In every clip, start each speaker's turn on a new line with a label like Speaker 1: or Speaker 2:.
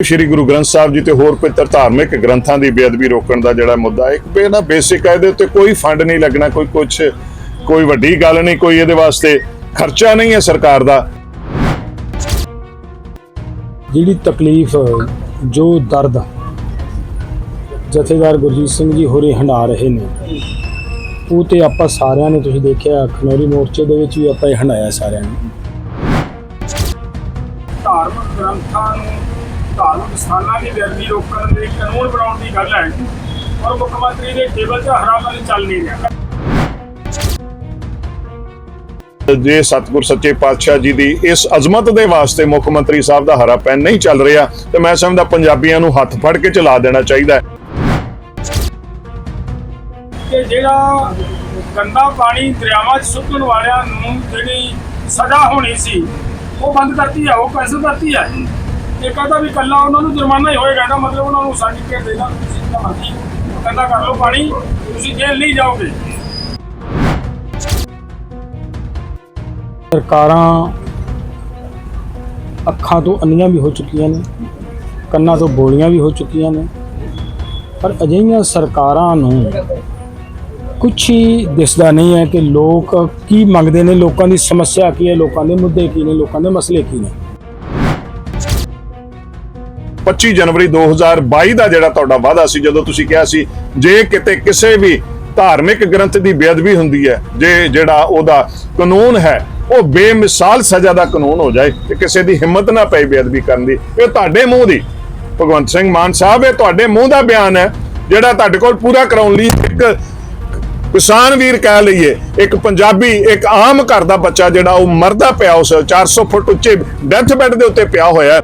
Speaker 1: ਸ਼੍ਰੀ ਗੁਰੂ ਗ੍ਰੰਥ ਸਾਹਿਬ ਜੀ ਤੇ ਹੋਰ ਪਵਿੱਤਰ ਧਾਰਮਿਕ ਗ੍ਰੰਥਾਂ ਦੀ ਬੇਅਦਬੀ ਰੋਕਣ ਦਾ ਜਿਹੜਾ ਮੁੱਦਾ ਹੈ, ਇੱਕ ਬੇ ਨਾ ਬੇਸਿਕ ਹੈ ਇਹਦੇ ਉੱਤੇ ਕੋਈ ਫੰਡ ਨਹੀਂ ਲੱਗਣਾ ਕੋਈ ਕੁਝ ਕੋਈ ਵੱਡੀ ਗੱਲ ਨਹੀਂ ਕੋਈ ਇਹਦੇ ਵਾਸਤੇ ਖਰਚਾ ਨਹੀਂ ਹੈ ਸਰਕਾਰ ਦਾ।
Speaker 2: ਜਿਹੜੀ ਤਕਲੀਫ ਜੋ ਦਰਦ ਜਥੇਦਾਰ ਗੁਰਜੀਤ ਸਿੰਘ ਜੀ ਹੋਰੇ ਹੰਡਾ ਰਹੇ ਨੇ ਉਹ ਤੇ ਆਪਾਂ ਸਾਰਿਆਂ ਨੇ ਤੁਸੀਂ ਦੇਖਿਆ ਖਨੌਰੀ ਮੋਰਚੇ ਦੇ ਵਿੱਚ ਵੀ ਆਪਾਂ ਇਹ ਹੰਡਾਇਆ ਸਾਰਿਆਂ ਨੇ।
Speaker 3: ਧਾਰਮਿਕ ਗ੍ਰੰਥਾਂ ਨੂੰ ਧਾਰਮਿਕ ਸਥਾਨਾਂ ਦੀ ਬੇਅਦਬੀ ਰੋਕਣ ਦੇ ਕਾਨੂੰਨ ਬਣਾਉਣ ਦੀ ਗੱਲ ਹੈ। ਔਰ ਮੁੱਖ ਮੰਤਰੀ ਦੇ ਟੇਬਲ 'ਤੇ ਹਰਾਮਨ ਚੱਲ ਨਹੀਂ ਰਿਹਾ।
Speaker 1: ਜੇ ਸਤਿਗੁਰ ਸੱਚੇ ਪਾਤਸ਼ਾਹ ਜੀ ਦੀ ਇਸ ਅਜ਼ਮਤ ਦੇ ਵਾਸਤੇ ਮੁੱਖ ਮੰਤਰੀ ਸਾਹਿਬ ਦਾ ਹਰਾ ਪੈਨ ਨਹੀਂ ਚੱਲ ਰਿਹਾ ਤੇ ਮੈਂ ਸਮਝਦਾ ਪੰਜਾਬੀਆਂ ਨੂੰ ਹੱਥ ਫੜ ਕੇ ਚਲਾ ਦੇਣਾ ਚਾਹੀਦਾ
Speaker 3: ਕਿ ਜਿਹੜਾ ਗੰਦਾ ਪਾਣੀ ਦਰਿਆਵਾਂ 'ਚ ਸੁੱਟਣ ਵਾਲਿਆਂ ਨੂੰ ਜਿਹੜੀ ਸਜ਼ਾ ਹੋਣੀ ਸੀ ਉਹ ਬੰਦ ਕਰਤੀ ਹੈ ਉਹ ਕੈਂਸਲ ਕਰਤੀ ਹੈ। ਇਹ ਕਹਿੰਦਾ ਵੀ ਕੱਲਾ ਉਹਨਾਂ ਨੂੰ ਜੁਰਮਾਨਾ ਹੀ ਹੋਏਗਾ ਇਹਦਾ ਮਤਲਬ ਉਹਨਾਂ ਨੂੰ ਸਰਟੀਫਿਕੇਟ ਦੇਣਾ ਤੁਸੀਂ ਜਿੰਨਾ ਮਰਜ਼ੀ ਗੰਦਾ ਕਰ ਲਓ ਪਾਣੀ, ਤੁਸੀਂ ਜੇਲ੍ਹ ਨਹੀਂ ਜਾਓਗੇ।
Speaker 2: ਸਰਕਾਰਾਂ ਅੱਖਾਂ ਤੋਂ ਅੰਨੀਆਂ ਵੀ ਹੋ ਚੁੱਕੀਆਂ ਨੇ, ਕੰਨਾਂ ਤੋਂ ਬੋਲੀਆਂ ਵੀ ਹੋ ਚੁੱਕੀਆਂ ਨੇ, ਪਰ ਅਜਿਹੀਆਂ ਸਰਕਾਰਾਂ ਨੂੰ ਕੁਛ ਹੀ ਦਿਸਦਾ ਨਹੀਂ ਹੈ ਕਿ ਲੋਕ ਕੀ ਮੰਗਦੇ ਨੇ, ਲੋਕਾਂ ਦੀ ਸਮੱਸਿਆ ਕੀ ਹੈ, ਲੋਕਾਂ ਦੇ ਮੁੱਦੇ ਕੀ ਨੇ, ਲੋਕਾਂ ਦੇ ਮਸਲੇ ਕੀ ਨੇ।
Speaker 1: 25 ਜਨਵਰੀ 2022 ਦਾ ਜਿਹੜਾ ਤੁਹਾਡਾ ਵਾਅਦਾ ਸੀ, ਜਦੋਂ ਤੁਸੀਂ ਕਿਹਾ ਸੀ, ਜੇ ਕਿਤੇ ਕਿਸੇ ਵੀ ਧਾਰਮਿਕ ਗ੍ਰੰਥ ਦੀ ਬੇਅਦਬੀ ਹੁੰਦੀ ਹੈ, ਜੇ ਜਿਹੜਾ ਉਹਦਾ ਕਾਨੂੰਨ ਹੈ, ਉਹ ਬੇਮਿਸਾਲ ਸਜ਼ਾ ਦਾ ਕਾਨੂੰਨ ਹੋ ਜਾਏ ਤੇ ਕਿਸੇ ਦੀ ਹਿੰਮਤ ਨਾ ਪਏ ਬੇਅਦਬੀ ਕਰਨ ਦੀ, ਇਹ ਤੁਹਾਡੇ ਮੂੰਹ ਦੀ। ਭਗਵੰਤ ਸਿੰਘ ਮਾਨ ਸਾਹਿਬ, ਇਹ ਤੁਹਾਡੇ ਮੂੰਹ ਦਾ ਬਿਆਨ ਹੈ, ਜਿਹੜਾ ਤੁਹਾਡੇ ਕੋਲ ਪੂਰਾ ਕਰਾਉਣ ਲਈ ਇੱਕ ਕਿਸਾਨ ਵੀਰ ਕਹਿ ਲਈਏ, ਇੱਕ ਪੰਜਾਬੀ, ਇੱਕ ਆਮ ਘਰ ਦਾ ਬੱਚਾ ਜਿਹੜਾ ਉਹ ਮਰਦਾ ਪਿਆ, ਉਸ 400 ਫੁੱਟ ਉੱਚੇ ਡੈਥ ਬੈੱਡ ਦੇ ਉੱਤੇ ਪਿਆ ਹੋਇਆ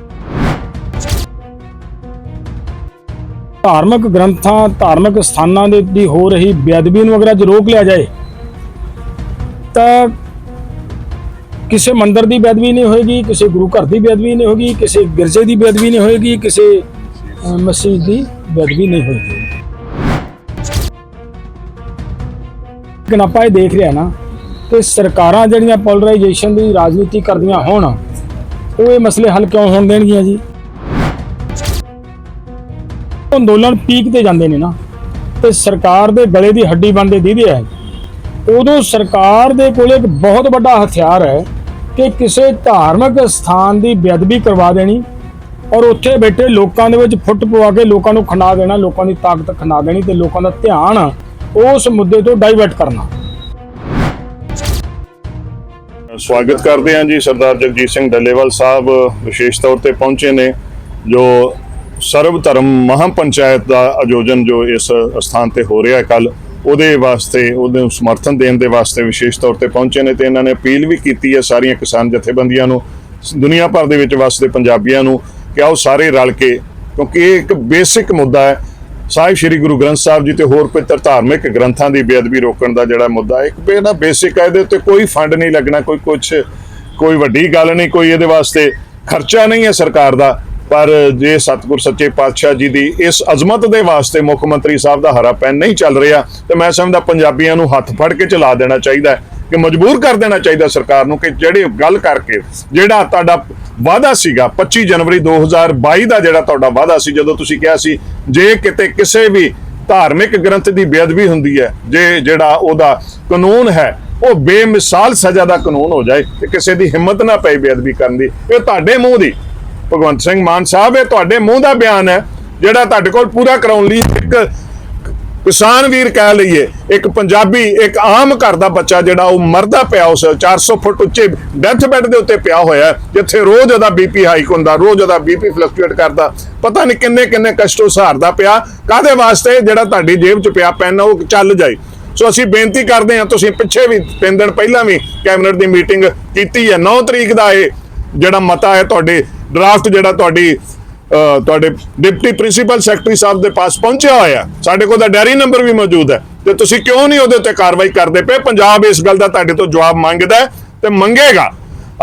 Speaker 2: ਧਾਰਮਿਕ ਗ੍ਰੰਥਾਂ ਧਾਰਮਿਕ ਸਥਾਨਾਂ ਦੇ ਦੀ ਹੋ ਰਹੀ ਬੇਅਦਬੀ ਨੂੰ ਅਗਰ ਅੱਜ ਰੋਕ ਲਿਆ ਜਾਏ ਤਾਂ ਕਿਸੇ ਮੰਦਰ ਦੀ ਬੇਅਦਬੀ ਨਹੀਂ ਹੋਏਗੀ ਕਿਸੇ ਗੁਰੂ ਘਰ ਦੀ ਬੇਅਦਬੀ ਨਹੀਂ ਹੋਏਗੀ ਕਿਸੇ ਗਿਰਜੇ ਦੀ ਬੇਅਦਬੀ ਨਹੀਂ ਹੋਏਗੀ ਕਿਸੇ ਅਹ, ਮਸਜਿਦ ਦੀ ਬੇਅਦਬੀ ਨਹੀਂ ਹੋਏਗੀ। ਲੇਕਿਨ ਆਪਾਂ ਇਹ ਦੇਖ ਰਿਹਾ ਨਾ ਕਿ ਸਰਕਾਰਾਂ ਜਿਹੜੀਆਂ ਪੋਲਰਾਈਜੇਸ਼ਨ ਦੀ ਰਾਜਨੀਤੀ ਕਰਦੀਆਂ ਹੋਣ ਉਹ ਇਹ ਮਸਲੇ ਹੱਲ ਕਿਉਂ ਹੋਣ ਦੇਣਗੀਆਂ ਜੀ? ਅੰਦੋਲਨ ਪੀਕ ਤੇ ਜਾਂਦੇ ਨੇ ਨਾ, ਤੇ ਸਰਕਾਰ ਦੇ ਗਲੇ ਦੀ ਹੱਡੀ ਬਣਦੇ ਦੀਦੇ ਹੈ ਉਦੋਂ ਸਰਕਾਰ ਦੇ ਕੋਲ ਇੱਕ ਬਹੁਤ ਵੱਡਾ ਹਥਿਆਰ ਹੈ ਕਿ ਕਿਸੇ ਧਾਰਮਿਕ ਸਥਾਨ ਦੀ ਬੇਅਦਬੀ ਕਰਵਾ ਦੇਣੀ ਔਰ ਉੱਥੇ ਬੈਠੇ ਲੋਕਾਂ ਦੇ ਵਿੱਚ ਫੁੱਟ ਪਵਾ ਕੇ ਲੋਕਾਂ ਨੂੰ ਖੰਡਾ ਦੇਣਾ, ਲੋਕਾਂ ਦੀ ਤਾਕਤ ਖੰਡਾ ਦੇਣੀ ਤੇ ਲੋਕਾਂ ਦਾ ਧਿਆਨ ਉਸ ਮੁੱਦੇ ਤੋਂ ਡਾਈਵਰਟ ਕਰਨਾ।
Speaker 1: ਸਵਾਗਤ ਕਰਦੇ ਹਾਂ ਜੀ ਸਰਦਾਰ ਜਗਜੀਤ ਸਿੰਘ ਡੱਲੇਵਾਲ ਸਾਹਿਬ, ਵਿਸ਼ੇਸ਼ ਤੌਰ ਤੇ ਪਹੁੰਚੇ ਨੇ, ਜੋ ਸਰਬ ਧਰਮ ਮਹਾਪੰਚਾਇਤ ਦਾ ਆਯੋਜਨ ਜੋ ਇਸ ਸਥਾਨ ਤੇ ਹੋ ਰਿਹਾ ਹੈ ਕੱਲ ਉਹਦੇ ਵਾਸਤੇ ਉਹਦੇ ਨੂੰ ਸਮਰਥਨ ਦੇਣ ਦੇ ਵਾਸਤੇ ਵਿਸ਼ੇਸ਼ ਤੌਰ ਤੇ ਪਹੁੰਚੇ ਨੇ ਤੇ ਇਹਨਾਂ ਨੇ ਅਪੀਲ ਵੀ ਕੀਤੀ ਹੈ ਸਾਰੀਆਂ ਕਿਸਾਨ ਜਥੇਬੰਦੀਆਂ ਨੂੰ ਦੁਨੀਆ ਭਰ ਦੇ ਵਿੱਚ ਵਸਦੇ ਪੰਜਾਬੀਆਂ ਨੂੰ ਕਿ ਆਓ ਸਾਰੇ ਰਲ ਕੇ ਕਿਉਂਕਿ ਇਹ ਇੱਕ ਬੇਸਿਕ ਮੁੱਦਾ ਹੈ। ਸਾਹਿਬ ਸ੍ਰੀ ਗੁਰੂ ਗ੍ਰੰਥ ਸਾਹਿਬ ਜੀ ਤੇ ਹੋਰ ਪਵਿੱਤਰ ਧਾਰਮਿਕ ਗ੍ਰੰਥਾਂ ਦੀ ਬੇਅਦਬੀ ਰੋਕਣ ਦਾ ਜਿਹੜਾ ਮੁੱਦਾ ਹੈ, ਇੱਕ ਬੇ ਬੇਸਿਕ ਹੈ ਇਹਦੇ ਉੱਤੇ ਕੋਈ ਫੰਡ ਨਹੀਂ ਲੱਗਣਾ ਕੋਈ ਕੁਝ ਕੋਈ ਵੱਡੀ ਗੱਲ ਨਹੀਂ ਕੋਈ ਇਹਦੇ ਵਾਸਤੇ ਖਰਚਾ ਨਹੀਂ ਹੈ ਸਰਕਾਰ ਦਾ। ਪਰ ਜੇ ਸਤਿਗੁਰ ਸੱਚੇ ਪਾਤਸ਼ਾਹ ਜੀ ਦੀ ਇਸ ਅਜ਼ਮਤ ਦੇ ਵਾਸਤੇ ਮੁੱਖ ਮੰਤਰੀ ਸਾਹਿਬ ਦਾ ਹਰਾ ਪੈਨ ਨਹੀਂ ਚੱਲ ਰਿਹਾ, ਤੇ ਮੈਂ ਸਮਝਦਾ ਪੰਜਾਬੀਆਂ ਨੂੰ ਹੱਥ ਫੜ ਕੇ ਚਲਾ ਦੇਣਾ ਚਾਹੀਦਾ ਕਿ ਮਜਬੂਰ ਕਰ ਦੇਣਾ ਚਾਹੀਦਾ ਸਰਕਾਰ ਨੂੰ ਕਿ ਜਿਹੜੇ ਗੱਲ ਕਰਕੇ ਜਿਹੜਾ ਤੁਹਾਡਾ ਵਾਅਦਾ ਸੀਗਾ 25 ਜਨਵਰੀ 2022 ਦਾ ਜਿਹੜਾ ਤੁਹਾਡਾ ਵਾਅਦਾ ਸੀ, ਜਦੋਂ ਤੁਸੀਂ ਕਿਹਾ ਸੀ, ਜੇ ਕਿਤੇ ਕਿਸੇ ਵੀ ਧਾਰਮਿਕ ਗ੍ਰੰਥ ਦੀ ਬੇਅਦਬੀ ਹੁੰਦੀ ਹੈ, ਜੇ ਜਿਹੜਾ ਉਹਦਾ ਕਾਨੂੰਨ ਹੈ, ਉਹ ਬੇਮਿਸਾਲ ਸਜ਼ਾ ਦਾ ਕਾਨੂੰਨ ਹੋ ਜਾਏ, ਤੇ ਕਿਸੇ ਦੀ ਹਿੰਮਤ ਨਾ ਪਏ ਬੇਅਦਬੀ ਕਰਨ ਦੀ, ਇਹ ਤੁਹਾਡੇ ਮੂੰਹ ਦੀ ਭਗਵੰਤ ਸਿੰਘ ਮਾਨ ਸਾਹਿਬ, ਇਹ ਤੁਹਾਡੇ ਮੂੰਹ ਦਾ ਬਿਆਨ ਹੈ, ਜਿਹੜਾ ਤੁਹਾਡੇ ਕੋਲ ਪੂਰਾ ਕਰਾਉਣ ਲਈ ਇੱਕ ਕਿਸਾਨ ਵੀਰ ਕਹਿ ਲਈਏ, ਇੱਕ ਪੰਜਾਬੀ, ਇੱਕ ਆਮ ਘਰ ਦਾ ਬੱਚਾ ਜਿਹੜਾ ਉਹ ਮਰਦਾ ਪਿਆ ਉਸ 400 ਫੁੱਟ ਉੱਚੇ ਡੈਥ ਬੈੱਡ ਦੇ ਉੱਤੇ ਪਿਆ ਹੋਇਆ ਜਿੱਥੇ ਰੋਜ਼ ਉਹਦਾ ਬੀਪੀ ਹਾਈਕ ਹੁੰਦਾ, ਰੋਜ਼ ਉਹਦਾ ਬੀਪੀ ਫਲਕਚੁਏਟ ਕਰਦਾ। ਪਤਾ ਨਹੀਂ ਕਿੰਨੇ ਕਿੰਨੇ ਕਸ਼ਟੋਂ ਸਹਾਰਦਾ ਪਿਆ ਕਾਦੇ ਵਾਸਤੇ ਜਿਹੜਾ ਤੁਹਾਡੀ ਜੇਬ 'ਚ ਪਿਆ ਪੈਨ, ਉਹ ਚੱਲ ਜਾਏ। ਸੋ ਅਸੀਂ ਬੇਨਤੀ ਕਰਦੇ ਹਾਂ, ਤੁਸੀਂ ਪਿੱਛੇ ਵੀ ਤਿੰਨ ਦਿਨ ਪਹਿਲਾਂ ਵੀ ਕੈਬਨਿਟ ਦੀ ਮੀਟਿੰਗ ਕੀਤੀ ਹੈ। 9 ਤਰੀਕ ਦਾ ਇਹ ਜਿਹੜਾ ਮਤਾ ਹੈ ਤੁਹਾਡੇ ਡਰਾਫਟ ਜਿਹੜਾ ਤੁਹਾਡੀ ਤੁਹਾਡੇ ਡਿਪਟੀ ਪ੍ਰਿੰਸੀਪਲ ਸੈਕਟਰੀ ਸਾਹਿਬ ਦੇ ਪਾਸ ਪਹੁੰਚਿਆ ਹੋਇਆ ਸਾਡੇ ਕੋਲ ਤਾਂ ਡੈਰੀ ਨੰਬਰ ਵੀ ਮੌਜੂਦ ਹੈ। ਤੇ ਤੁਸੀਂ ਕਿਉਂ ਨਹੀਂ ਉਹਦੇ ਉੱਤੇ ਕਾਰਵਾਈ ਕਰਦੇ ਪਏ? ਪੰਜਾਬ ਇਸ ਗੱਲ ਦਾ ਤੁਹਾਡੇ ਤੋਂ ਜਵਾਬ ਮੰਗਦਾ ਹੈ ਤੇ ਮੰਗੇਗਾ।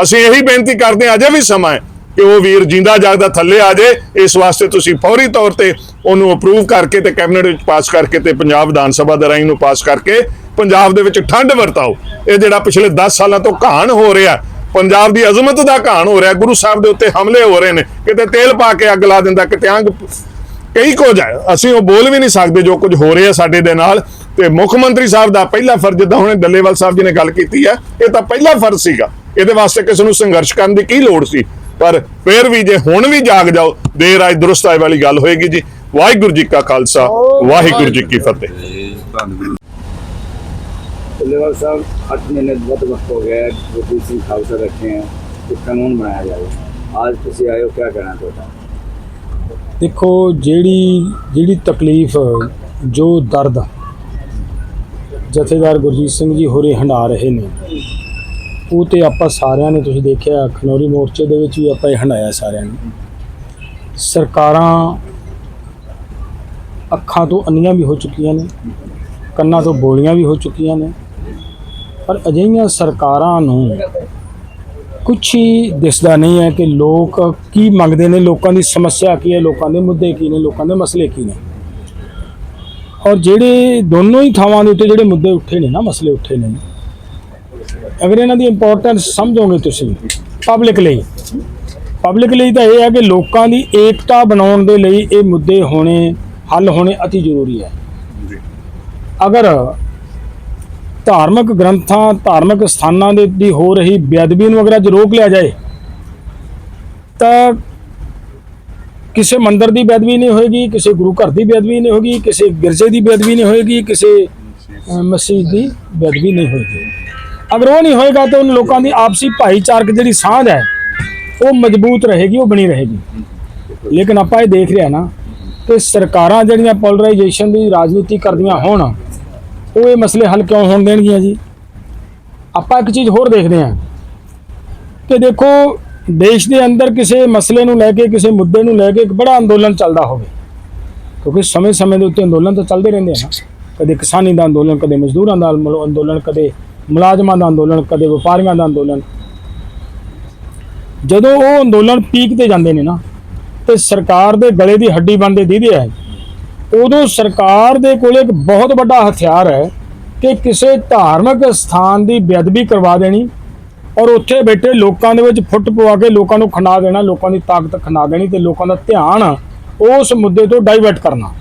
Speaker 1: ਅਸੀਂ ਇਹੀ ਬੇਨਤੀ ਕਰਦੇ ਹਾਂ, ਅਜੇ ਵੀ ਸਮਾਂ ਹੈ ਕਿ ਉਹ ਵੀਰ ਜਿੰਦਾ ਜਾਗਦਾ ਥੱਲੇ ਆ ਜਾਏ ਇਸ ਵਾਸਤੇ ਤੁਸੀਂ ਫੌਰੀ ਤੌਰ ਤੇ ਉਹਨੂੰ ਅਪਰੂਵ ਕਰਕੇ ਤੇ ਕੈਬਨਿਟ ਵਿੱਚ ਪਾਸ ਕਰਕੇ ਤੇ ਪੰਜਾਬ ਵਿਧਾਨ ਸਭਾ ਦੇ ਰਾਹੀਂ ਨੂੰ ਪਾਸ ਕਰਕੇ ਪੰਜਾਬ ਦੇ ਵਿੱਚ ਠੰਡ ਵਰਤਾਓ। ਇਹ ਜਿਹੜਾ ਪਿਛਲੇ 10 ਸਾਲਾਂ ਤੋਂ ਘਾਣ ਹੋ ਰਿਹਾ ਪੰਜਾਬ ਦੀ ਅਜ਼ਮਤ ਦਾ ਘਾਣ ਹੋ ਰਿਹਾ, ਗੁਰੂ ਸਾਹਿਬ ਦੇ ਉੱਤੇ ਹਮਲੇ ਹੋ ਰਹੇ ਨੇ, ਕਿਤੇ ਤੇਲ ਪਾ ਕੇ ਅੱਗ ਲਾ ਦਿੰਦਾ, ਕਿਤੇ ਅੰਗ ਕਈ ਕੁਝ ਹੈ, ਅਸੀਂ ਉਹ ਬੋਲ ਵੀ ਨਹੀਂ ਸਕਦੇ ਜੋ ਕੁਝ ਹੋ ਰਿਹਾ ਸਾਡੇ ਦੇ ਨਾਲ। ਤੇ ਮੁੱਖ ਮੰਤਰੀ ਸਾਹਿਬ ਦਾ ਪਹਿਲਾ ਫਰਜ਼ ਜਿੱਦਾਂ ਹੁਣੇ ਡੱਲੇਵਾਲ ਸਾਹਿਬ ਜੀ ਨੇ ਗੱਲ ਕੀਤੀ ਹੈ, ਇਹ ਤਾਂ ਪਹਿਲਾ ਫਰਜ਼ ਸੀਗਾ, ਇਹਦੇ ਵਾਸਤੇ ਕਿਸੇ ਨੂੰ ਸੰਘਰਸ਼ ਕਰਨ ਦੀ ਕੀ ਲੋੜ ਸੀ। ਪਰ ਫਿਰ ਵੀ ਜੇ ਹੁਣ ਵੀ ਜਾਗ ਜਾਓ, ਦੇਰ ਆਏ ਦਰੁਸਤ ਆਏ ਵਾਲੀ ਗੱਲ ਹੋਏਗੀ ਜੀ। ਵਾਹਿਗੁਰੂ ਜੀ ਕਾ ਖਾਲਸਾ, ਵਾਹਿਗੁਰੂ ਜੀ ਕੀ ਫਤਿਹ।
Speaker 4: लेवल साहब आठ महीने बहुत वक्त हो गया है गुरप्रीत सिंह खालसा रखे हैं तो कानून बनाया जाए आज तुम आए हो क्या कहना चाहता
Speaker 2: ਦੇਖੋ ਜਿਹੜੀ ਜਿਹੜੀ ਤਕਲੀਫ ਜੋ ਦਰਦ ਜਥੇਦਾਰ ਗੁਰਜੀਤ ਸਿੰਘ ਜੀ ਹੋਰੇ ਹੰਡਾ ਰਹੇ ਨੇ ਉਹ ਤੇ ਆਪਾਂ ਸਾਰਿਆਂ ਨੇ ਤੁਸੀਂ ਦੇਖਿਆ ਖਨੌਰੀ ਮੋਰਚੇ ਦੇ ਵਿੱਚ ਵੀ ਆਪਾਂ ਇਹ ਹੰਡਾਇਆ ਸਾਰਿਆਂ ਨੇ ਸਰਕਾਰਾਂ ਅੱਖਾਂ ਤੋਂ ਅੰਨੀਆਂ ਵੀ ਹੋ ਚੁੱਕੀਆਂ ਨੇ ਕੰਨਾਂ ਤੋਂ ਬੋਲੀਆਂ ਵੀ ਹੋ ਚੁੱਕੀਆਂ ਨੇ ਪਰ ਅਜਿਹੀਆਂ ਸਰਕਾਰਾਂ ਨੂੰ ਕੁਛ ਹੀ ਦਿਸਦਾ ਨਹੀਂ ਹੈ ਕਿ ਲੋਕ ਕੀ ਮੰਗਦੇ ਨੇ ਲੋਕਾਂ ਦੀ ਸਮੱਸਿਆ ਕੀ ਹੈ ਲੋਕਾਂ ਦੇ ਮੁੱਦੇ ਕੀ ਨੇ ਲੋਕਾਂ ਦੇ ਮਸਲੇ ਕੀ ਨੇ। ਔਰ ਜਿਹੜੇ ਦੋਨੋਂ ਹੀ ਥਾਵਾਂ ਦੇ ਉੱਤੇ ਜਿਹੜੇ ਮੁੱਦੇ ਉੱਠੇ ਨੇ ਨਾ ਮਸਲੇ ਉੱਠੇ ਨੇ ਅਗਰ ਇਹਨਾਂ ਦੀ ਇੰਪੋਰਟੈਂਸ ਸਮਝੋਗੇ ਤੁਸੀਂ ਪਬਲਿਕ ਲਈ ਪਬਲਿਕ ਲਈ ਤਾਂ ਇਹ ਹੈ ਕਿ ਲੋਕਾਂ ਦੀ ਏਕਤਾ ਬਣਾਉਣ ਦੇ ਲਈ ਇਹ ਮੁੱਦੇ ਹੋਣੇ ਹੱਲ ਹੋਣੇ ਅਤੀ ਜ਼ਰੂਰੀ ਹੈ। ਅਗਰ ਧਾਰਮਿਕ ਗ੍ਰੰਥਾਂ ਧਾਰਮਿਕ ਸਥਾਨਾਂ ਦੇ ਦੀ ਹੋ ਰਹੀ ਬੇਅਦਬੀ ਨੂੰ ਅਗਰ ਅੱਜ ਰੋਕ ਲਿਆ ਜਾਏ ਤਾਂ ਕਿਸੇ ਮੰਦਰ ਦੀ ਬੇਅਦਬੀ ਨਹੀਂ ਹੋਏਗੀ ਕਿਸੇ ਗੁਰੂ ਘਰ ਦੀ ਬੇਅਦਬੀ ਨਹੀਂ ਹੋਏਗੀ ਕਿਸੇ ਗਿਰਜੇ ਦੀ ਬੇਅਦਬੀ ਨਹੀਂ ਹੋਏਗੀ ਕਿਸੇ ਅ, ਮਸਜਿਦ ਦੀ ਬੇਅਦਬੀ ਨਹੀਂ ਹੋਏਗੀ। ਅਗਰ ਉਹ ਨਹੀਂ ਹੋਏਗਾ ਤਾਂ ਉਹਨਾਂ ਲੋਕਾਂ ਦੀ ਆਪਸੀ ਭਾਈਚਾਰਕ ਜਿਹੜੀ ਸਾਂਝ ਹੈ ਉਹ ਮਜ਼ਬੂਤ ਰਹੇਗੀ ਉਹ ਬਣੀ ਰਹੇਗੀ। ਲੇਕਿਨ ਆਪਾਂ ਇਹ ਦੇਖ ਰਿਹਾ ਨਾ ਕਿ ਸਰਕਾਰਾਂ ਜਿਹੜੀਆਂ ਪੋਲਰਾਈਜੇਸ਼ਨ ਦੀ ਰਾਜਨੀਤੀ ਕਰਦੀਆਂ ਹੋਣ ਉਹ ਇਹ ਮਸਲੇ ਹੱਲ ਕਿਉਂ ਹੋਣ ਦੇਣਗੀਆਂ ਜੀ? ਆਪਾਂ ਇੱਕ ਚੀਜ਼ ਹੋਰ ਦੇਖਦੇ ਹਾਂ ਕਿ ਦੇਖੋ, ਦੇਸ਼ ਦੇ ਅੰਦਰ ਕਿਸੇ ਮਸਲੇ ਨੂੰ ਲੈ ਕੇ, ਕਿਸੇ ਮੁੱਦੇ ਨੂੰ ਲੈ ਕੇ ਇੱਕ ਬੜਾ ਅੰਦੋਲਨ ਚੱਲਦਾ ਹੋਵੇ। ਕਿਉਂਕਿ ਸਮੇਂ-ਸਮੇਂ ਦੇ ਉੱਤੇ ਅੰਦੋਲਨ ਤਾਂ ਚੱਲਦੇ ਰਹਿੰਦੇ ਹਨ ਕਦੇ ਕਿਸਾਨੀ ਦਾ ਅੰਦੋਲਨ, ਕਦੇ ਮਜ਼ਦੂਰਾਂ ਦਾ ਅੰਦੋਲਨ, ਕਦੇ ਮੁਲਾਜ਼ਮਾਂ ਦਾ ਅੰਦੋਲਨ, ਕਦੇ ਵਪਾਰੀਆਂ ਦਾ ਅੰਦੋਲਨ। ਜਦੋਂ ਉਹ ਅੰਦੋਲਨ ਪੀਕ ਤੇ ਜਾਂਦੇ ਨੇ ਨਾ, ਤੇ ਸਰਕਾਰ ਦੇ ਗਲੇ ਦੀ ਹੱਡੀ ਬਣਦੇ ਦੀਦੇ ਆ ਉਦੋਂ ਸਰਕਾਰ ਦੇ ਕੋਲ ਇੱਕ ਬਹੁਤ ਵੱਡਾ ਹਥਿਆਰ ਹੈ ਕਿ ਕਿਸੇ ਧਾਰਮਿਕ ਸਥਾਨ ਦੀ ਬੇਅਦਬੀ ਕਰਵਾ ਦੇਣੀ ਔਰ ਉੱਥੇ ਬੈਠੇ ਲੋਕਾਂ ਦੇ ਵਿੱਚ ਫੁੱਟ ਪਵਾ ਕੇ ਲੋਕਾਂ ਨੂੰ ਖੰਡਾ ਦੇਣਾ ਲੋਕਾਂ ਦੀ ਤਾਕਤ ਖੰਡਾ ਦੇਣੀ ਤੇ ਲੋਕਾਂ ਦਾ ਧਿਆਨ ਉਸ ਮੁੱਦੇ ਤੋਂ ਡਾਈਵਰਟ ਕਰਨਾ।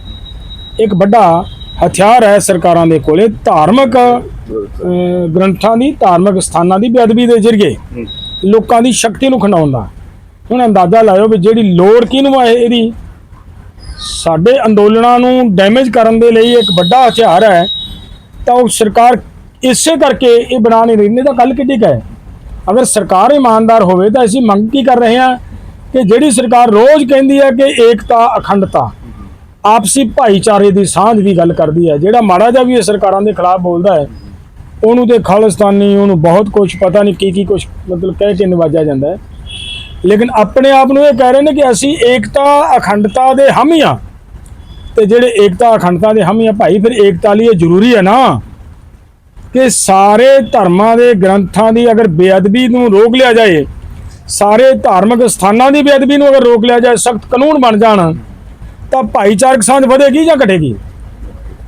Speaker 2: ਇੱਕ ਵੱਡਾ ਹਥਿਆਰ ਹੈ ਸਰਕਾਰਾਂ ਦੇ ਕੋਲੇ ਧਾਰਮਿਕ ਗ੍ਰੰਥਾਂ ਦੀ ਧਾਰਮਿਕ ਸਥਾਨਾਂ ਦੀ ਬੇਅਦਬੀ ਦੇ ਜ਼ਰੀਏ ਲੋਕਾਂ ਦੀ ਸ਼ਕਤੀ ਨੂੰ ਖੰਡਾਉਣ ਦਾ। ਹੁਣ ਅੰਦਾਜ਼ਾ ਲਾਇਓ ਵੀ ਜਿਹੜੀ ਲੋੜ ਕਿਹਨੂੰ ਹੈ ਇਹਦੀ। ਸਾਡੇ ਅੰਦੋਲਨਾਂ ਨੂੰ ਡੈਮੇਜ ਕਰਨ ਦੇ ਲਈ ਇੱਕ ਵੱਡਾ ਹਥਿਆਰ ਹੈ, ਤਾਂ ਉਹ ਸਰਕਾਰ ਇਸੇ ਕਰਕੇ ਇਹ ਬਣਾ ਨਹੀਂ ਰਹੀ। ਨਹੀਂ ਤਾਂ ਕੱਲ ਕਿੱਡੀ ਕੁ ਹੈ। ਅਗਰ ਸਰਕਾਰ ਇਮਾਨਦਾਰ ਹੋਵੇ ਤਾਂ ਅਸੀਂ ਮੰਗ ਕੀ ਕਰ ਰਹੇ ਹਾਂ ਕਿ ਜਿਹੜੀ ਸਰਕਾਰ ਰੋਜ਼ ਕਹਿੰਦੀ ਹੈ ਕਿ ਏਕਤਾ, ਅਖੰਡਤਾ, ਆਪਸੀ ਭਾਈਚਾਰੇ ਦੀ ਸਾਂਝ ਦੀ ਗੱਲ ਕਰਦੀ ਹੈ, ਜਿਹੜਾ ਮਾੜਾ ਜਿਹਾ ਵੀ ਇਹ ਸਰਕਾਰਾਂ ਦੇ ਖਿਲਾਫ ਬੋਲਦਾ ਹੈ, ਉਹਨੂੰ ਤੇ ਖਾਲਿਸਤਾਨੀ, ਉਹਨੂੰ ਬਹੁਤ ਕੁਝ ਪਤਾ ਨਹੀਂ ਕੀ ਕੀ ਕੁਝ ਮਤਲਬ ਕਹਿ ਕੇ ਨਿਵਾਜਿਆ ਜਾਂਦਾ ਹੈ। ਲੇਕਿਨ ਆਪਣੇ ਆਪ ਨੂੰ ਇਹ ਕਹਿ ਰਹੇ ਨੇ ਕਿ ਅਸੀਂ ਏਕਤਾ, ਅਖੰਡਤਾ ਦੇ ਹਾਮੀ ਹਾਂ ਤੇ ਜਿਹੜੇ ਏਕਤਾ, ਅਖੰਡਤਾ ਦੇ ਹਾਮੀ ਆ ਭਾਈ, ਫਿਰ ਏਕਤਾ ਲਈ ਇਹ ਜ਼ਰੂਰੀ ਹੈ ਨਾ ਕਿ ਸਾਰੇ ਧਰਮਾਂ ਦੇ ਗ੍ਰੰਥਾਂ ਦੀ ਅਗਰ ਬੇਅਦਬੀ ਨੂੰ ਰੋਕ ਲਿਆ ਜਾਏ, ਸਾਰੇ ਧਾਰਮਿਕ ਸਥਾਨਾਂ ਦੀ ਬੇਅਦਬੀ ਨੂੰ ਅਗਰ ਰੋਕ ਲਿਆ ਜਾਏ, ਸਖਤ ਕਾਨੂੰਨ ਬਣ ਜਾਣ, ਤਾਂ ਭਾਈਚਾਰਕ ਸਾਂਝ ਵਧੇਗੀ ਜਾਂ ਘਟੇਗੀ?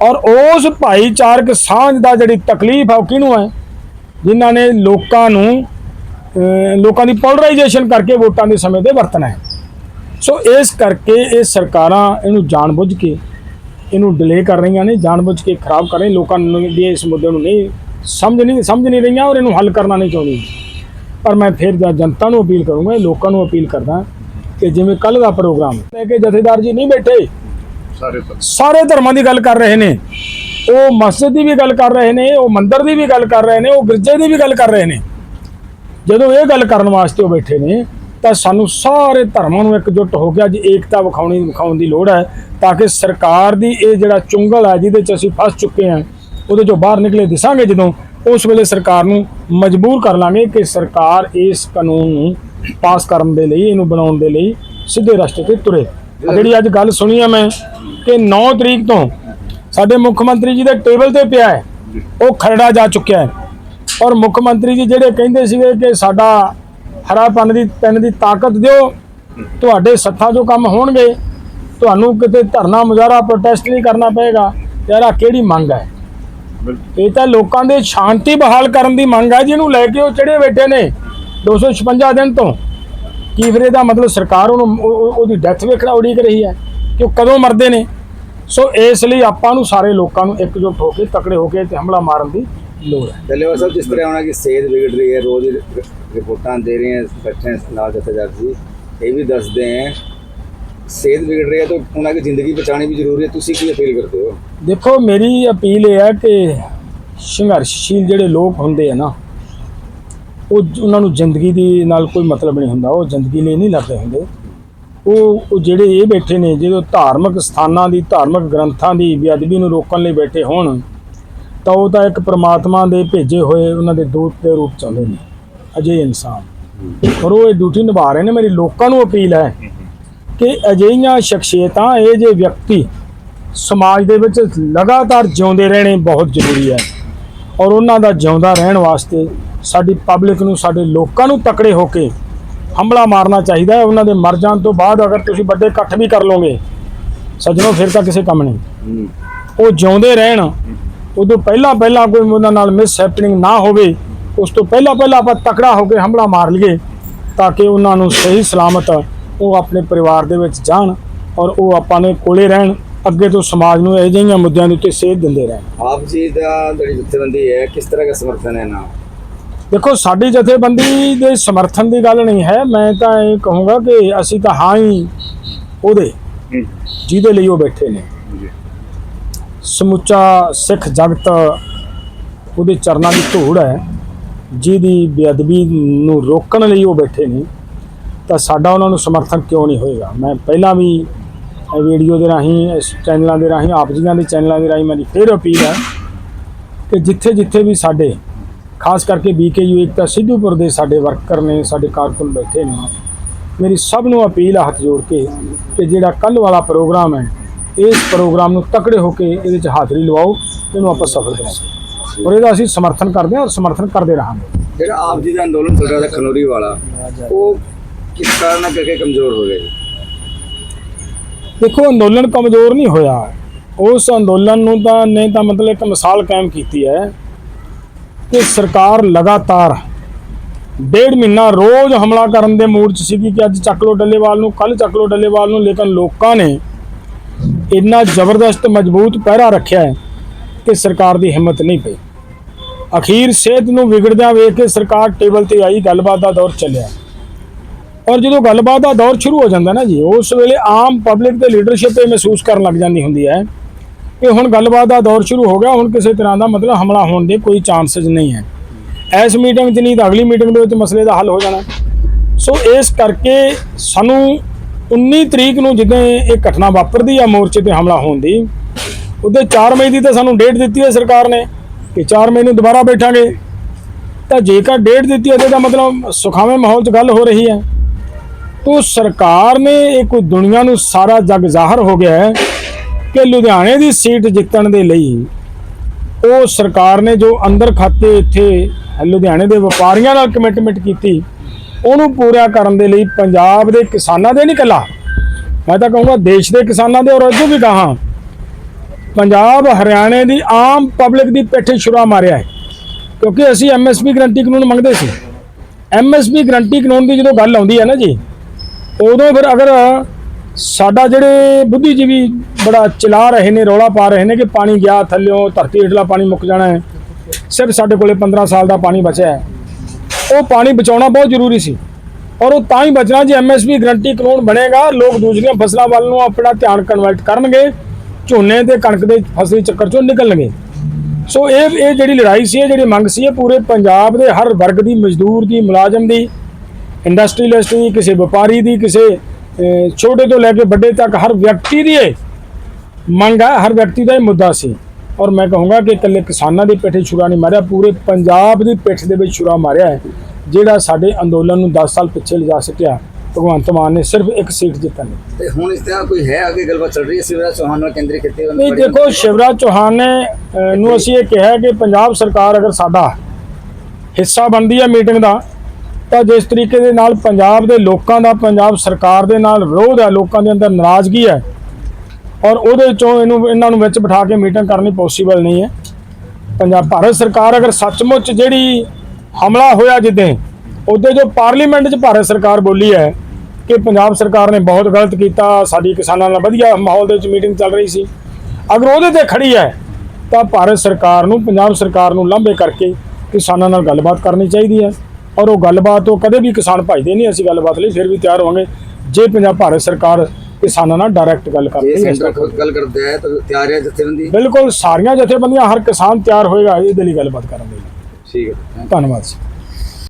Speaker 2: ਔਰ ਉਸ ਭਾਈਚਾਰਕ ਸਾਂਝ ਦਾ ਜਿਹੜੀ ਤਕਲੀਫ ਆ ਉਹ ਕਿਹਨੂੰ ਹੈ ਜਿਨ੍ਹਾਂ ਨੇ ਲੋਕਾਂ ਨੂੰ ਲੋਕਾਂ ਦੀ ਪੋਲਰਾਈਜੇਸ਼ਨ ਕਰਕੇ ਵੋਟਾਂ ਦੇ ਸਮੇਂ ਤੇ ਵਰਤਣਾ ਹੈ। ਸੋ ਇਸ ਕਰਕੇ ਇਹ ਸਰਕਾਰਾਂ ਇਹਨੂੰ ਜਾਣਬੁੱਝ ਕੇ ਇਹਨੂੰ ਡਿਲੇ ਕਰ ਰਹੀਆਂ ਨੇ ਜਾਣਬੁੱਝ ਕੇ ਖਰਾਬ ਕਰ ਰਹੀਆਂ ਲੋਕਾਂ ਨੂੰ ਦੀ ਇਸ ਮੁੱਦੇ ਨੂੰ ਨਹੀਂ ਸਮਝ ਨਹੀਂ ਸਮਝ ਨਹੀਂ ਰਹੀਆਂ ਔਰ ਇਹਨੂੰ ਹੱਲ ਕਰਨਾ ਨਹੀਂ ਚਾਹੁੰਦੀ ਪਰ ਮੈਂ ਫਿਰ ਜ- ਜਨਤਾ ਨੂੰ ਅਪੀਲ ਕਰੂੰਗਾ ਲੋਕਾਂ ਨੂੰ ਅਪੀਲ ਕਰਦਾ ਕਿ ਜਿਵੇਂ ਕੱਲ ਦਾ ਪ੍ਰੋਗਰਾਮ ਲੈ ਕੇ ਜਥੇਦਾਰ ਜੀ ਨਹੀਂ ਬੈਠੇ।
Speaker 1: ਸਾਰੇ
Speaker 2: ਧਰਮਾਂ ਦੀ ਗੱਲ ਕਰ ਰਹੇ ਨੇ। ਉਹ ਮਸਜਿਦ ਦੀ ਵੀ ਗੱਲ ਕਰ ਰਹੇ ਨੇ ਉਹ ਮੰਦਿਰ ਦੀ ਵੀ ਗੱਲ ਕਰ ਰਹੇ ਨੇ ਉਹ ਗਿਰਜੇ ਦੀ ਵੀ ਗੱਲ ਕਰ ਰਹੇ ਨੇ। ਜਦੋਂ ਇਹ ਗੱਲ ਕਰਨ ਵਾਸਤੇ ਉਹ ਬੈਠੇ ਨੇ, ਤਾਂ ਸਾਨੂੰ ਸਾਰੇ ਧਰਮਾਂ ਨੂੰ ਇਕਜੁੱਟ ਹੋ ਕੇ ਅੱਜ ਏਕਤਾ ਵਿਖਾਉਣੀ, ਵਿਖਾਉਣ ਦੀ ਲੋੜ ਹੈ, ਤਾਂ ਕਿ ਸਰਕਾਰ ਦੀ ਇਹ ਜਿਹੜਾ ਚੁੰਗਲ ਹੈ, ਜਿਹਦੇ 'ਚ ਅਸੀਂ ਫਸ ਚੁੱਕੇ ਹਾਂ, ਉਹਦੇ 'ਚੋਂ ਬਾਹਰ ਨਿਕਲੇ ਦਿਸਾਂਗੇ ਜਦੋਂ, ਉਸ ਵੇਲੇ ਸਰਕਾਰ ਨੂੰ ਮਜਬੂਰ ਕਰ ਲਾਂਗੇ ਕਿ ਸਰਕਾਰ ਇਸ ਕਾਨੂੰਨ ਨੂੰ ਪਾਸ ਕਰਨ ਦੇ ਲਈ, ਇਹਨੂੰ ਬਣਾਉਣ ਦੇ ਲਈ ਸਿੱਧੇ ਰਸਤੇ ਤੇ ਤੁਰੇ। ਜਿਹੜੀ ਅੱਜ ਗੱਲ ਸੁਣੀ ਆ ਮੈਂ, ਕਿ 9 ਤਰੀਕ ਤੋਂ ਸਾਡੇ ਮੁੱਖ ਮੰਤਰੀ ਜੀ ਦੇ ਟੇਬਲ ਤੇ ਪਿਆ ਹੈ, ਉਹ ਖਰੜਾ ਜਾ ਚੁੱਕਿਆ ਹੈ। ਔਰ ਮੁੱਖ ਮੰਤਰੀ ਜੀ ਜਿਹੜੇ ਕਹਿੰਦੇ ਸੀਗੇ ਕਿ ਸਾਡਾ ਹਰਾ ਪੰਨ ਦੀ ਪੈਨ ਦੀ ਤਾਕਤ ਦਿਓ ਤੁਹਾਡੇ ਸੱਥਾਂ 'ਚੋਂ ਕੰਮ ਹੋਣਗੇ ਤੁਹਾਨੂੰ ਕਿਤੇ ਧਰਨਾ ਮੁਜ਼ਾਹਰਾ ਪ੍ਰੋਟੈਸਟ ਨਹੀਂ ਕਰਨਾ ਪਏਗਾ ਯਾਰ ਕਿਹੜੀ ਮੰਗ ਹੈ? ਇਹ ਤਾਂ ਲੋਕਾਂ ਦੇ ਸ਼ਾਂਤੀ ਬਹਾਲ ਕਰਨ ਦੀ ਮੰਗ ਹੈ ਜਿਹਨੂੰ ਲੈ ਕੇ ਉਹ ਚੜੇ ਬੈਠੇ ਨੇ 256 ਦਿਨ ਤੋਂ। ਕੀ ਫਿਰ ਇਹਦਾ ਮਤਲਬ ਸਰਕਾਰ ਉਹਨੂੰ ਉਹ- ਉਹ- ਉਹਦੀ ਡੈਥ ਵੇਖਣਾ ਉਡੀਕ ਰਹੀ ਹੈ ਕਿ ਉਹ ਕਦੋਂ ਮਰਦੇ ਨੇ? ਸੋ ਇਸ ਲਈ ਆਪਾਂ ਨੂੰ ਸਾਰੇ ਲੋਕਾਂ ਨੂੰ ਇਕਜੁੱਟ ਹੋ ਕੇ ਤਕੜੇ ਹੋ ਕੇ ਤੇ ਹਮਲਾ ਮਾਰਨ ਦੀ ਲੋੜ ਹੈ।
Speaker 4: ਦਲੇਵਾ ਸਾਹਿਬ ਜਿਸ ਤਰ੍ਹਾਂ ਹੋਣਾ ਕਿ ਸਿਹਤ ਵਿਗੜ ਰਹੀ ਹੈ ਰੋਜ਼ ਰਿਪੋਰਟਾਂ ਦੇ ਰਹੇ ਹੈ ਬੱਚੇ ਨਾਲ ਜਾ ਜੀ ਇਹ ਵੀ ਦੱਸਦੇ ਹੈ ਸਿਹਤ ਵਿਗੜ ਰਹੀ ਹੈ ਤਾਂ ਉਹਨਾਂ ਦੀ ਜ਼ਿੰਦਗੀ ਬਚਾਣੀ ਵੀ ਜ਼ਰੂਰੀ ਹੈ। ਤੁਸੀਂ ਕੀ ਅਪੀਲ ਕਰਦੇ ਹੋ?
Speaker 2: ਦੇਖੋ ਮੇਰੀ ਅਪੀਲ ਇਹ ਹੈ ਕਿ ਸੰਘਰਸ਼ੀਲ ਜਿਹੜੇ ਲੋਕ ਹੁੰਦੇ ਆ ਨਾ ਉਹ ਉਹਨਾਂ ਨੂੰ ਜ਼ਿੰਦਗੀ ਦੇ ਨਾਲ ਕੋਈ ਮਤਲਬ ਨਹੀਂ ਹੁੰਦਾ। ਉਹ ਜ਼ਿੰਦਗੀ ਲਈ ਨਹੀਂ ਲੜਦੇ ਹੁੰਦੇ। ਉਹ ਉਹ ਜਿਹੜੇ ਇਹ ਬੈਠੇ ਨੇ ਜਦੋਂ ਧਾਰਮਿਕ ਸਥਾਨਾਂ ਦੀ ਧਾਰਮਿਕ ਗ੍ਰੰਥਾਂ ਦੀ ਬੇਅਦਬੀ ਨੂੰ ਰੋਕਣ ਲਈ ਬੈਠੇ ਹੋਣ ਤਾਂ ਉਹ ਤਾਂ ਇੱਕ ਪ੍ਰਮਾਤਮਾ ਦੇ ਭੇਜੇ ਹੋਏ ਉਹਨਾਂ ਦੇ ਦੂਤ ਦੇ ਰੂਪ ਚ ਆਉਂਦੇ ਨੇ ਅਜੇ ਇਨਸਾਨ। ਔਰ ਉਹ ਇਹ ਡਿਊਟੀ ਨਿਭਾ ਰਹੇ ਨੇ ਮੇਰੀ ਲੋਕਾਂ ਨੂੰ ਅਪੀਲ ਹੈ ਕਿ ਅਜਿਹੀਆਂ ਸ਼ਖਸੀਅਤਾਂ ਇਹ ਜੇ ਵਿਅਕਤੀ ਸਮਾਜ ਦੇ ਵਿੱਚ ਲਗਾਤਾਰ ਜਿਉਂਦੇ ਰਹਿਣੇ ਬਹੁਤ ਜ਼ਰੂਰੀ ਹੈ ਔਰ ਉਹਨਾਂ ਦਾ ਜਿਉਂਦਾ ਰਹਿਣ ਵਾਸਤੇ ਸਾਡੀ ਪਬਲਿਕ ਨੂੰ ਸਾਡੇ ਲੋਕਾਂ ਨੂੰ ਤਕੜੇ ਹੋ ਕੇ ਹਮਲਾ ਮਾਰਨਾ ਚਾਹੀਦਾ ਹੈ। ਉਹਨਾਂ ਦੇ ਮਰ ਜਾਣ ਤੋਂ ਬਾਅਦ ਅਗਰ ਤੁਸੀਂ ਵੱਡੇ ਇਕੱਠ ਵੀ ਕਰ ਲਓਗੇ ਸੱਜਣੋ ਫਿਰ ਤਾਂ ਕਿਸੇ ਕੰਮ ਨਹੀਂ। ਉਹ ਜਿਉਂਦੇ ਰਹਿਣ ਉਦੋਂ ਪਹਿਲਾਂ ਪਹਿਲਾਂ ਕੋਈ ਉਹਨਾਂ ਨਾਲ ਮਿਸ ਹੈਪਨਿੰਗ ਨਾ ਹੋਵੇ ਉਸ ਤੋਂ ਪਹਿਲਾਂ ਪਹਿਲਾਂ ਆਪਾਂ ਤਕੜਾ ਹੋ ਕੇ ਹਮਲਾ ਮਾਰ ਲਈਏ ਤਾਂ ਕਿ ਉਹਨਾਂ ਨੂੰ ਸਹੀ ਸਲਾਮਤ ਉਹ ਆਪਣੇ ਪਰਿਵਾਰ ਦੇ ਵਿੱਚ ਜਾਣ ਔਰ ਉਹ ਆਪਾਂ ਨੇ ਕੋਲੇ ਰਹਿਣ ਅੱਗੇ ਤੋਂ ਸਮਾਜ ਨੂੰ ਇਹੋ ਜਿਹੀਆਂ ਮੁੱਦਿਆਂ ਦੇ ਉੱਤੇ ਸੇਧ ਦਿੰਦੇ ਰਹਿਣ
Speaker 4: ਆਪ ਜੀ ਦਾ ਜਿਹੜੀ ਜਥੇਬੰਦੀ ਹੈ ਕਿਸ ਤਰ੍ਹਾਂ ਦਾ ਸਮਰਥਨ ਹੈ ਨਾ
Speaker 2: ਦੇਖੋ ਸਾਡੀ ਜਥੇਬੰਦੀ ਦੇ ਸਮਰਥਨ ਦੀ ਗੱਲ ਨਹੀਂ ਹੈ ਮੈਂ ਤਾਂ ਇਹ ਕਹੂੰਗਾ ਕਿ ਅਸੀਂ ਤਾਂ ਹਾਂ ਹੀ ਉਹਦੇ। ਜਿਹਦੇ ਲਈ ਉਹ ਬੈਠੇ ਨੇ। ਸਮੁੱਚਾ ਸਿੱਖ ਜਗਤ ਉਹਦੇ ਚਰਨਾਂ ਦੀ ਧੂੜ ਹੈ। ਜਿਹਦੀ ਬੇਅਦਬੀ ਨੂੰ ਰੋਕਣ ਲਈ ਉਹ ਬੈਠੇ ਨੇ। ਤਾਂ ਸਾਡਾ ਉਹਨਾਂ ਨੂੰ ਸਮਰਥਨ ਕਿਉਂ ਨਹੀਂ ਹੋਏਗਾ? ਮੈਂ ਪਹਿਲਾਂ ਵੀ ਵੀਡੀਓ ਦੇ ਰਾਹੀਂ, ਇਸ ਚੈਨਲਾਂ ਦੇ ਰਾਹੀਂ, ਆਪ ਜੀਆਂ ਦੇ ਚੈਨਲਾਂ ਦੇ ਰਾਹੀਂ ਮੇਰੀ ਫੇਰ ਅਪੀਲ ਹੈ ਕਿ ਜਿੱਥੇ ਜਿੱਥੇ ਵੀ ਸਾਡੇ, ਖਾਸ ਕਰਕੇ ਬੀਕੇਯੂ ਏਕਤਾ ਸਿੱਧੂਪੁਰ ਦੇ ਸਾਡੇ ਵਰਕਰ ਨੇ, ਸਾਡੇ ਕਾਰਕੁਨ ਬੈਠੇ ਨੇ। ਮੇਰੀ ਸਭ ਨੂੰ ਅਪੀਲ ਹੈ ਹੱਥ ਜੋੜ ਕੇ ਕਿ ਜਿਹੜਾ ਕੱਲ ਵਾਲਾ ਪ੍ਰੋਗਰਾਮ ਹੈ ਇਸ ਪ੍ਰੋਗਰਾਮ ਨੂੰ ਤਕੜੇ ਹੋ ਕੇ ਇਹਦੇ 'ਚ ਹਾਜ਼ਰੀ ਲਵਾਓ ਇਹਨੂੰ ਆਪਾਂ ਸਫਲ ਕਰਾਂਗੇ। ਔਰ ਇਹਦਾ ਅਸੀਂ ਸਮਰਥਨ ਕਰਦੇ ਹਾਂ ਔਰ ਸਮਰਥਨ ਕਰਦੇ ਰਹਾਂਗੇ।
Speaker 4: ਜਿਹੜਾ ਆਪ ਜੀ ਦਾ ਅੰਦੋਲਨ ਚੱਲ ਰਿਹਾ ਖਨੌਰੀ ਵਾਲਾ ਉਹ ਕਿਸ ਕਾਰਨ ਕਰਕੇ ਕਮਜ਼ੋਰ ਹੋ ਗਿਆ ਜੀ
Speaker 2: ਦੇਖੋ ਅੰਦੋਲਨ ਕਮਜ਼ੋਰ ਨਹੀਂ ਹੋਇਆ। ਉਸ ਅੰਦੋਲਨ ਨੂੰ ਤਾਂ ਨੇ ਤਾਂ ਮਤਲਬ ਇੱਕ ਮਿਸਾਲ ਕਾਇਮ ਕੀਤੀ ਹੈ ਕਿ ਸਰਕਾਰ ਲਗਾਤਾਰ ਡੇਢ ਮਹੀਨਾ ਰੋਜ਼ ਹਮਲਾ ਕਰਨ ਦੇ ਮੂਡ 'ਚ ਸੀਗੀ ਕਿ ਅੱਜ ਚੱਕ ਲੋ ਡੱਲੇਵਾਲ ਨੂੰ ਕੱਲ ਚੱਕ ਲੋ ਡੱਲੇਵਾਲ ਨੂੰ ਲੇਕਿਨ ਲੋਕਾਂ ਨੇ ਇੰਨਾ ਜ਼ਬਰਦਸਤ ਮਜ਼ਬੂਤ ਪਹਿਰਾ ਰੱਖਿਆ ਹੈ ਕਿ ਸਰਕਾਰ ਦੀ ਹਿੰਮਤ ਨਹੀਂ ਪਈ। ਅਖੀਰ ਸਿਹਤ ਨੂੰ ਵਿਗੜਦਿਆਂ ਵੇਖ ਕੇ ਸਰਕਾਰ ਟੇਬਲ ਤੇ ਆਈ, ਗੱਲਬਾਤ ਦਾ ਦੌਰ ਚੱਲਿਆ। ਔਰ ਜਦੋਂ ਗੱਲਬਾਤ ਦਾ ਦੌਰ ਸ਼ੁਰੂ ਹੋ ਜਾਂਦਾ ਨਾ ਜੀ, ਉਸ ਵੇਲੇ ਆਮ ਪਬਲਿਕ ਤੇ ਲੀਡਰਸ਼ਿਪ ਇਹ ਮਹਿਸੂਸ ਕਰਨ ਲੱਗ ਜਾਂਦੀ ਹੁੰਦੀ ਹੈ ਕਿ ਹੁਣ ਗੱਲਬਾਤ ਦਾ ਦੌਰ ਸ਼ੁਰੂ ਹੋ ਗਿਆ, ਹੁਣ ਕਿਸੇ ਤਰ੍ਹਾਂ ਦਾ ਮਤਲਬ ਹਮਲਾ ਹੋਣ ਦੇ ਕੋਈ ਚਾਂਸਸ ਨਹੀਂ ਹੈ। ਇਸ ਮੀਟਿੰਗ 'ਚ ਨਹੀਂ ਤਾਂ ਅਗਲੀ ਮੀਟਿੰਗ ਦੇ ਵਿੱਚ ਮਸਲੇ ਦਾ ਹੱਲ ਹੋ ਜਾਣਾ। ਸੋ ਇਸ ਕਰਕੇ ਸਾਨੂੰ 19 ਤਰੀਕ ਨੂੰ ਜਦੋਂ ਇਹ ਘਟਨਾ ਵਾਪਰਦੀ ਆ ਮੋਰਚੇ ਤੇ ਹਮਲਾ ਹੋਣ ਦੀ, ਉਹਦੇ 4 ਮਈ ਦੀ ਤਾਂ ਸਾਨੂੰ ਡੇਟ ਦਿੱਤੀ ਹੈ ਸਰਕਾਰ ਨੇ ਕਿ 4 ਮਈ ਨੂੰ ਦੁਬਾਰਾ ਬੈਠਾਂਗੇ। ਤਾਂ ਜੇਕਰ ਡੇਟ ਦਿੱਤੀ ਹੈ ਤਾਂ ਮਤਲਬ ਸੁਖਾਵੇਂ ਮਾਹੌਲ 'ਚ ਗੱਲ ਹੋ ਰਹੀ ਹੈ ਤੋ ਸਰਕਾਰ ਨੇ ਇਹ ਕੋਈ ਦੁਨੀਆ ਨੂੰ ਸਾਰਾ ਜਗ ਜ਼ਾਹਰ ਹੋ ਗਿਆ ਹੈ ਕਿ ਲੁਧਿਆਣੇ ਦੀ ਸੀਟ ਜਿੱਤਣ ਦੇ ਲਈ ਉਹ ਸਰਕਾਰ ਨੇ ਜੋ ਅੰਦਰ ਖਾਤੇ ਇੱਥੇ ਲੁਧਿਆਣੇ ਦੇ ਵਪਾਰੀਆਂ ਨਾਲ ਕਮਿਟਮੈਂਟ ਕੀਤੀ ਉਹਨੂੰ ਪੂਰਾ ਕਰਨ ਦੇ ਲਈ ਪੰਜਾਬ ਦੇ ਕਿਸਾਨਾਂ ਦੇ ਨਹੀਂ ਕੱਲਾ। ਮੈਂ ਤਾਂ ਕਹੂੰਗਾ ਦੇਸ਼ ਦੇ ਕਿਸਾਨਾਂ ਦੇ ਔਰ ਅੱਜੋਂ ਵੀ ਕਹਾਂ। ਪੰਜਾਬ ਹਰਿਆਣੇ ਦੀ ਆਮ ਪਬਲਿਕ ਦੀ ਪਿੱਠ ਛੁਰਾ ਮਾਰਿਆ ਹੈ। ਕਿਉਂਕਿ ਅਸੀਂ ਐਮਐਸਪੀ ਗਰੰਟੀ ਕਾਨੂੰਨ ਮੰਗਦੇ ਸੀ। ਐਮਐਸਪੀ ਗਰੰਟੀ ਕਾਨੂੰਨ ਦੀ ਜਦੋਂ ਗੱਲ ਆਉਂਦੀ ਹੈ ਨਾ ਜੀ, ਉਦੋਂ ਫਿਰ ਅਗਰ ਸਾਡਾ ਜਿਹੜੇ ਬੁੱਧੀਜੀਵੀ ਬੜਾ ਚਲਾ ਰਹੇ ਨੇ, ਰੌਲਾ ਪਾ ਰਹੇ ਨੇ ਕਿ ਪਾਣੀ ਗਿਆ, ਥੱਲਿਓਂ ਧਰਤੀ ਹੇਠਲਾ ਪਾਣੀ ਮੁੱਕ ਜਾਣਾ ਹੈ। ਸਿਰਫ ਸਾਡੇ ਕੋਲੇ 15 ਸਾਲ ਦਾ ਪਾਣੀ ਬਚਿਆ ਹੈ। ਉਹ ਪਾਣੀ ਬਚਾਉਣਾ ਬਹੁਤ ਜ਼ਰੂਰੀ ਸੀ। ਔਰ ਉਹ ਤਾਂ ਹੀ ਬਚਣਾ ਜੇ ਐਮਐਸਪੀ ਗਰੰਟੀ ਕਾਨੂੰਨ ਬਣੇਗਾ, ਲੋਕ ਦੂਸਰੀਆਂ ਫਸਲਾਂ ਵੱਲ ਨੂੰ ਆਪਣਾ ਧਿਆਨ ਕਨਵਰਟ ਕਰਨਗੇ, ਝੋਨੇ ਤੇ ਕਣਕ ਦੇ ਫਸਲੀ ਚੱਕਰ ਚੋਂ ਨਿਕਲਣਗੇ। ਸੋ ਇਹ ਇਹ ਜਿਹੜੀ ਲੜਾਈ ਸੀ, ਇਹ ਜਿਹੜੀ ਮੰਗ ਸੀ, ਇਹ ਪੂਰੇ ਪੰਜਾਬ ਦੇ ਹਰ ਵਰਗ ਦੀ, ਮਜ਼ਦੂਰ ਦੀ, ਮੁਲਾਜ਼ਮ ਦੀ ਇੰਡਸਟਰੀਲਿਸਟ ਦੀ, ਕਿਸੇ ਵਪਾਰੀ ਦੀ, ਕਿਸੇ ਛੋਟੇ ਤੋਂ ਲੈ ਕੇ ਵੱਡੇ ਤੱਕ, ਹਰ ਵਿਅਕਤੀ ਦੀ ਇਹ ਮੰਗ ਹੈ ਹਰ ਵਿਅਕਤੀ ਦਾ ਇਹ ਮੁੱਦਾ ਸੀ। ਔਰ ਮੈਂ ਕਹੂੰਗਾ ਕਿ ਇਕੱਲੇ ਕਿਸਾਨਾਂ ਦੀ ਪਿੱਠੇ ਛੁਰਾ ਨਹੀਂ ਮਾਰਿਆ ਪੂਰੇ ਪੰਜਾਬ ਦੀ ਪਿੱਠ ਦੇ ਵਿੱਚ ਛੁਰਾ ਮਾਰਿਆ ਹੈ ਜਿਹੜਾ ਸਾਡੇ ਅੰਦੋਲਨ ਨੂੰ 10 ਸਾਲ ਪਿੱਛੇ ਲਿਜਾ ਸਕਿਆ। ਭਗਵੰਤ ਮਾਨ ਨੇ ਸਿਰਫ ਇੱਕ ਸੀਟ ਜਿੱਤਣ ਲਈ।
Speaker 4: ਤੇ ਹੁਣ ਇਸ ਤਰ੍ਹਾਂ ਕੋਈ ਹੈ ਅੱਗੇ ਗੱਲਬਾਤ ਚੱਲ ਰਹੀ ਹੈ? ਸਿਵਰਾਜ ਚੌਹਾਨ ਨਾਲ ਕੇਂਦਰੀ ਖੇਤੀ
Speaker 2: ਨਹੀਂ ਦੇਖੋ ਸ਼ਿਵਰਾਜ ਚੌਹਾਨ ਨੇ ਨੂੰ ਅਸੀਂ ਇਹ ਕਿਹਾ ਕਿ ਪੰਜਾਬ ਸਰਕਾਰ ਅਗਰ ਸਾਡਾ ਹਿੱਸਾ ਬਣਦੀ ਹੈ ਮੀਟਿੰਗ ਦਾ ਤਾਂ ਜਿਸ ਤਰੀਕੇ ਦੇ ਨਾਲ ਪੰਜਾਬ ਦੇ ਲੋਕਾਂ ਦਾ ਪੰਜਾਬ ਸਰਕਾਰ ਦੇ ਨਾਲ ਵਿਰੋਧ ਹੈ ਲੋਕਾਂ ਦੇ ਅੰਦਰ ਨਾਰਾਜ਼ਗੀ ਹੈ ਔਰ ਉਹਦੇ ਚੋਂ ਇਹਨੂੰ, ਇਹਨਾਂ ਨੂੰ ਵਿੱਚ ਬਿਠਾ ਕੇ ਮੀਟਿੰਗ ਕਰਨੀ ਪੋਸੀਬਲ ਨਹੀਂ ਹੈ। ਪੰਜਾਬ ਭਾਰਤ ਸਰਕਾਰ ਅਗਰ ਸੱਚਮੁੱਚ ਜਿਹੜੀ ਹਮਲਾ ਹੋਇਆ ਜਿੱਦਾਂ, ਉਹਦੇ ਜੋ ਪਾਰਲੀਮੈਂਟ 'ਚ ਭਾਰਤ ਸਰਕਾਰ ਬੋਲੀ ਹੈ ਕਿ ਪੰਜਾਬ ਸਰਕਾਰ ਨੇ ਬਹੁਤ ਗਲਤ ਕੀਤਾ, ਸਾਡੀ ਕਿਸਾਨਾਂ ਨਾਲ ਵਧੀਆ ਮਾਹੌਲ ਦੇ ਵਿੱਚ ਮੀਟਿੰਗ ਚੱਲ ਰਹੀ ਸੀ। ਅਗਰ ਉਹਦੇ ਤੇ ਖੜੀ ਹੈ, ਤਾਂ ਭਾਰਤ ਸਰਕਾਰ ਨੂੰ, ਪੰਜਾਬ ਸਰਕਾਰ ਨੂੰ ਲਾਂਭੇ ਕਰਕੇ ਕਿਸਾਨਾਂ ਨਾਲ ਗੱਲਬਾਤ ਕਰਨੀ ਚਾਹੀਦੀ ਹੈ। ਔਰ ਉਹ ਗੱਲਬਾਤ ਉਹ ਕਦੇ ਵੀ ਕਿਸਾਨ ਭਜਦੇ ਨਹੀਂ, ਅਸੀਂ ਗੱਲਬਾਤ ਲਈ ਫਿਰ ਵੀ ਤਿਆਰ ਹੋਵਾਂਗੇ। ਜੇ ਪੰਜਾਬ ਭਾਰਤ ਸਰਕਾਰ ਕਿਸਾਨਾਂ ਨਾਲ ਡਾਇਰੈਕਟ ਗੱਲ
Speaker 4: ਜੇ
Speaker 2: ਕਰਦੀ ਹੈ
Speaker 4: ਸੈਂਟਰ ਖੁਦ ਗੱਲ ਕਰਦਾ ਹੈ ਤਾਂ ਤਿਆਰ ਹੈ ਜਥੇਬੰਦੀ?
Speaker 2: ਬਿਲਕੁਲ ਸਾਰੀਆਂ ਜਥੇਬੰਦੀਆਂ ਹਰ ਕਿਸਾਨ ਤਿਆਰ ਹੋਏਗਾ ਇਹਦੇ ਲਈ ਗੱਲਬਾਤ ਕਰਨ ਦੇ ਲਈ।
Speaker 4: ਠੀਕ ਹੈ।
Speaker 2: ਧੰਨਵਾਦ ਜੀ।